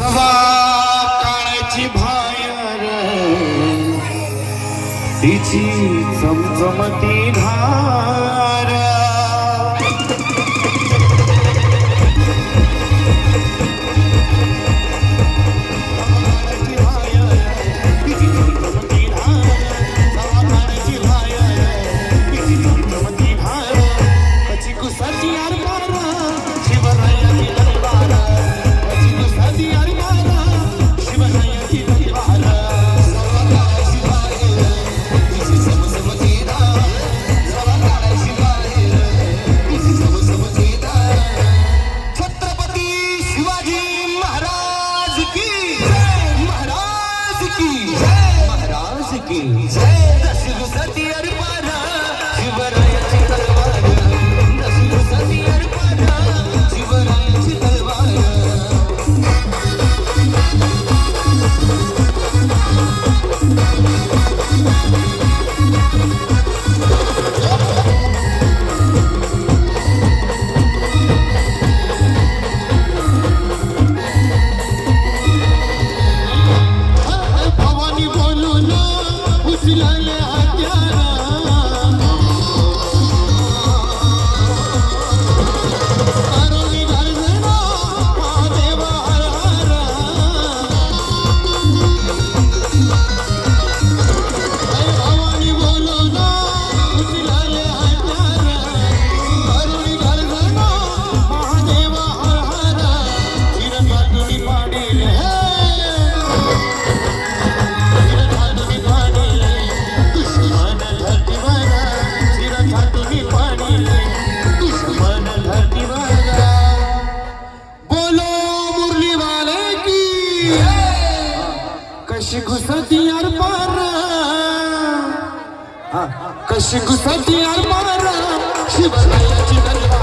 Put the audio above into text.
काळाची भायर. तिची चमचमती धार. Sing. la la कशी घुसती यार मार. कशी घुसती यार मार. शिवरायाची दरबार